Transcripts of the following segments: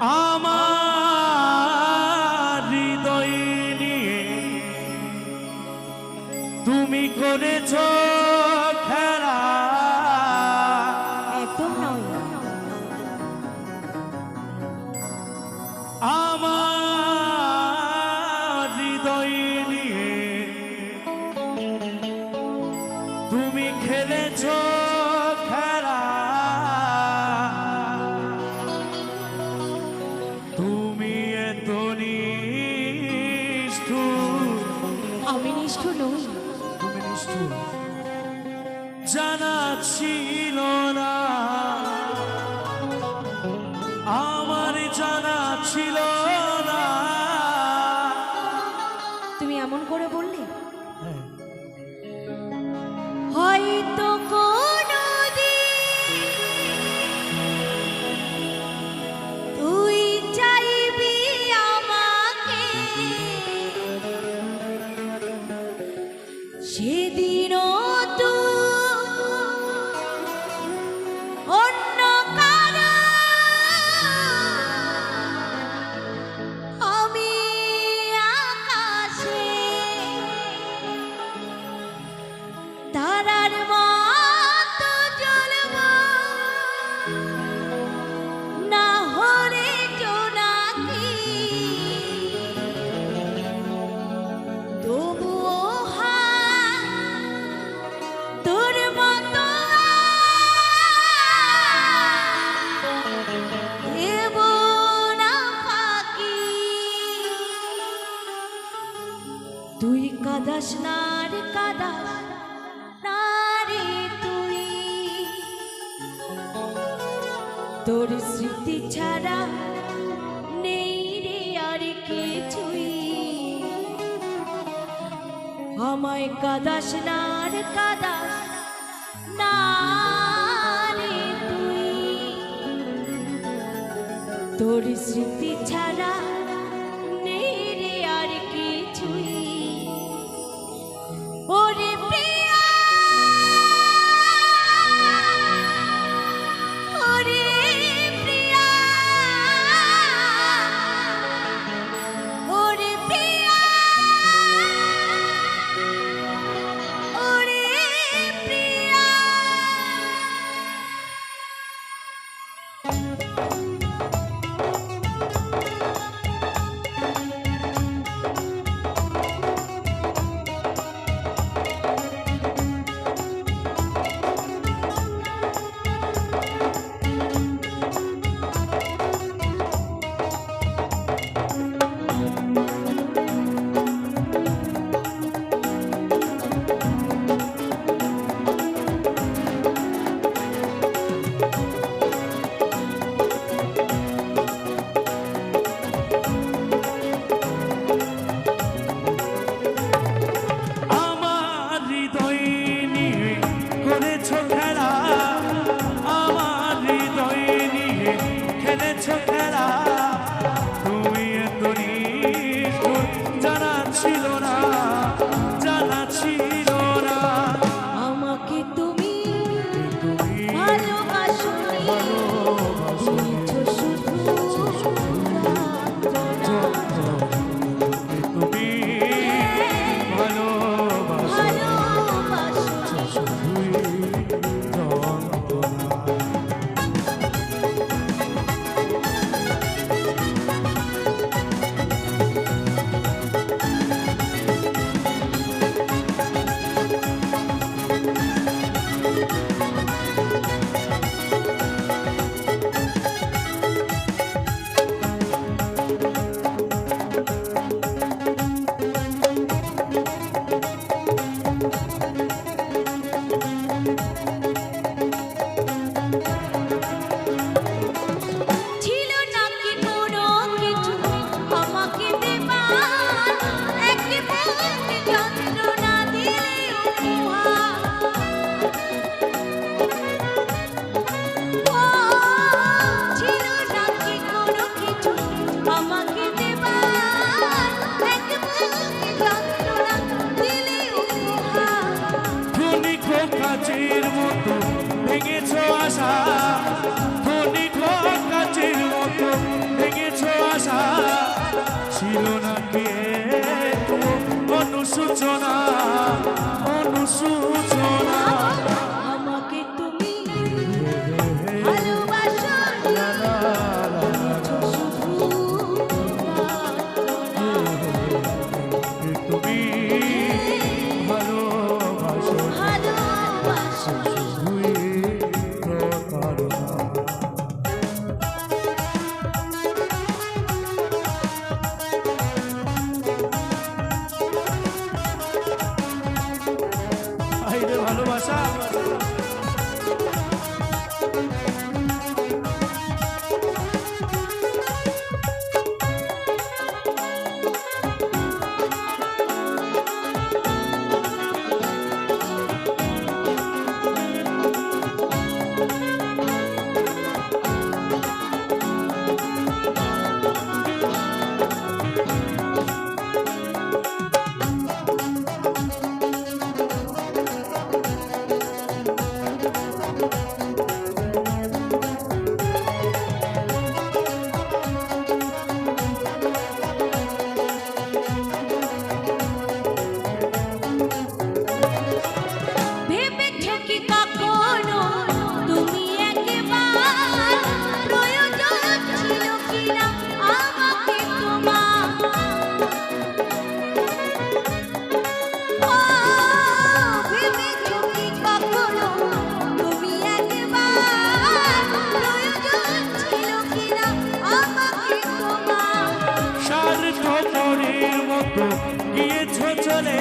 আমার হৃদয় নিয়ে তুমি করেছ আমি নিষ্ঠুর নই। তুমি নিষ্ঠুর জানা ছিল না। আমার জানা ছিল না। তুমি এমন করে বললে সেদিনও তোর স্মৃতি ছাড়া নেই রে আর কিছুই। আমায় কাদাস না কাদাস না তোর স্মৃতি ছাড়া সূচনা আইরে ভালোবাসা। চলে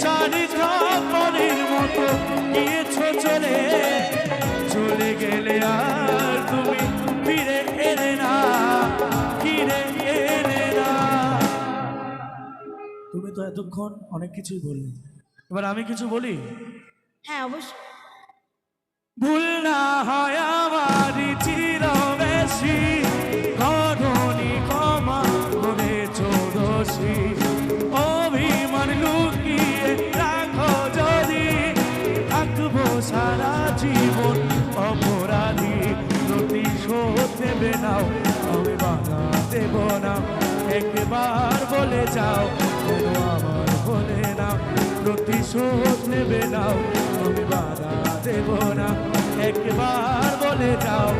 স্বার্থপরের মতো গিয়েছ চলে। চলে গেলে আর তুমি ফিরে এলে না ফিরে এলে না। তুমি তো এতক্ষণ অনেক কিছুই বললে। এবার আমি কিছু বলি? হ্যাঁ অবশ্যই। ভুল না হয় আমার চির বেশি প্রতিশোধ নাও, আমি বাধা দেব না। একবার বলে যাও, যেন আমার বলে না প্রতিশোধ নেবে নাও, আমি বাধা দেব না। একবার বলে যাও